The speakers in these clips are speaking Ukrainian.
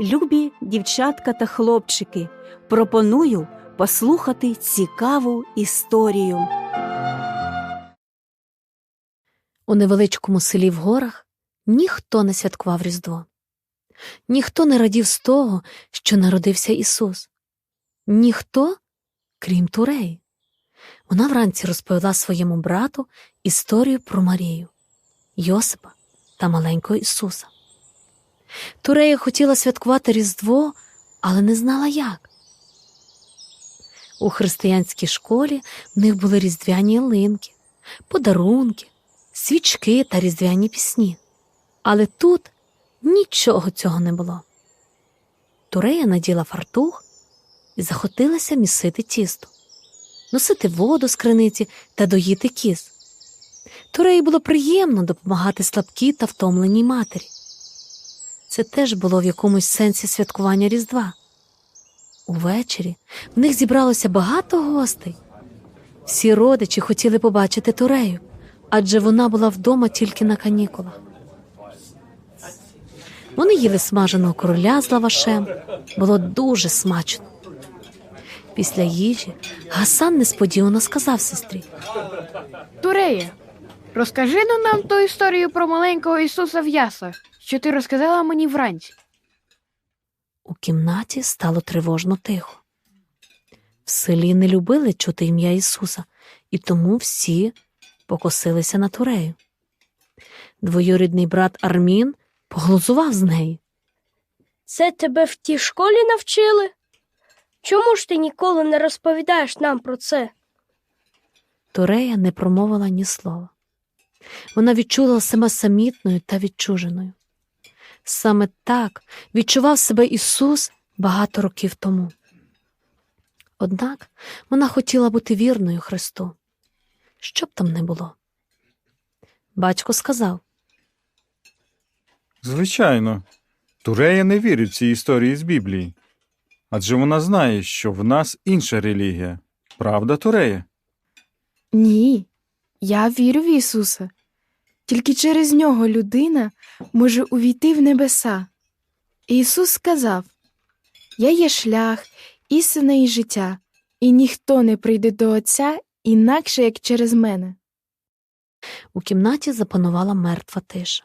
Любі дівчатка та хлопчики, пропоную послухати цікаву історію. У невеличкому селі в горах ніхто не святкував Різдво. Ніхто не радів з того, що народився Ісус. Ніхто, крім Туреї. Вона вранці розповіла своєму брату історію про Марію, Йосипа та маленького Ісуса. Турея хотіла святкувати Різдво, але не знала як. У християнській школі в них були різдвяні ялинки, подарунки, свічки та різдвяні пісні. Але тут нічого цього не було. Турея наділа фартух і захотилася місити тісто, носити воду з криниці та доїти кіз. Туреї було приємно допомагати слабкій та втомленій матері. Це теж було в якомусь сенсі святкування Різдва. Увечері в них зібралося багато гостей. Всі родичі хотіли побачити Турею, адже вона була вдома тільки на канікулах. Вони їли смаженого короля з лавашем. Було дуже смачно. Після їжі Гасан несподівано сказав сестрі. Турея, розкажи нам ту історію про маленького Ісуса в яслах, що ти розказала мені вранці. У кімнаті стало тривожно тихо. В селі не любили чути ім'я Ісуса, і тому всі покосилися на турею. Двоюрідний брат Армін поглузував з неї. Це тебе в тій школі навчили? Чому ж ти ніколи не розповідаєш нам про це? Турея не промовила ні слова. Вона відчула себе самітною та відчуженою. Саме так відчував себе Ісус багато років тому. Однак вона хотіла бути вірною Христу, що б там не було. Батько сказав Звичайно, Турея не вірить в ці історії з Біблії. Адже вона знає, що в нас інша релігія. Правда, Турея? Ні, я вірю в Ісуса. Тільки через нього людина може увійти в небеса. Ісус сказав: Я є шлях, істина і життя, і ніхто не прийде до Отця інакше, як через мене. у кімнаті запанувала мертва тиша,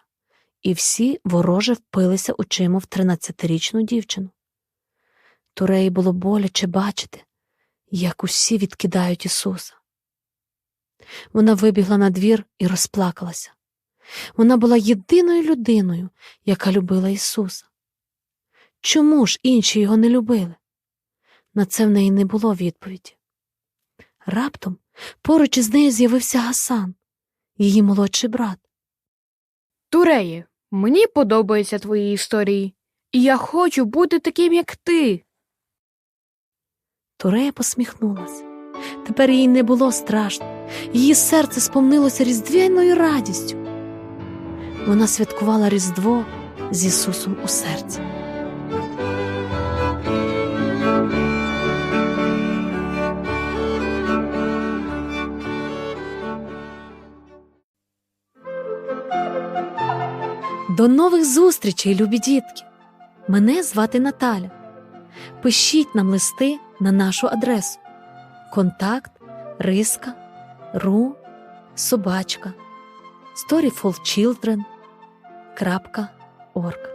і всі вороже впилися очима в тринадцятирічну дівчину. Туреї було боляче бачити, як усі відкидають Ісуса. Вона вибігла на двір і розплакалася. Вона була єдиною людиною, яка любила Ісуса. Чому ж інші його не любили? На це в неї не було відповіді. Раптом поруч із нею з'явився Гасан, її молодший брат. Турея, мені подобаються твої історії, і я хочу бути таким, як ти. Турея посміхнулася. Тепер їй не було страшно, її серце сповнилося різдвяною радістю. Вона святкувала Різдво з Ісусом у серці. До нових зустрічей, любі дітки! Мене звати Наталя. Пишіть нам листи на нашу адресу контакт риска ру собачка storyfulchildren.org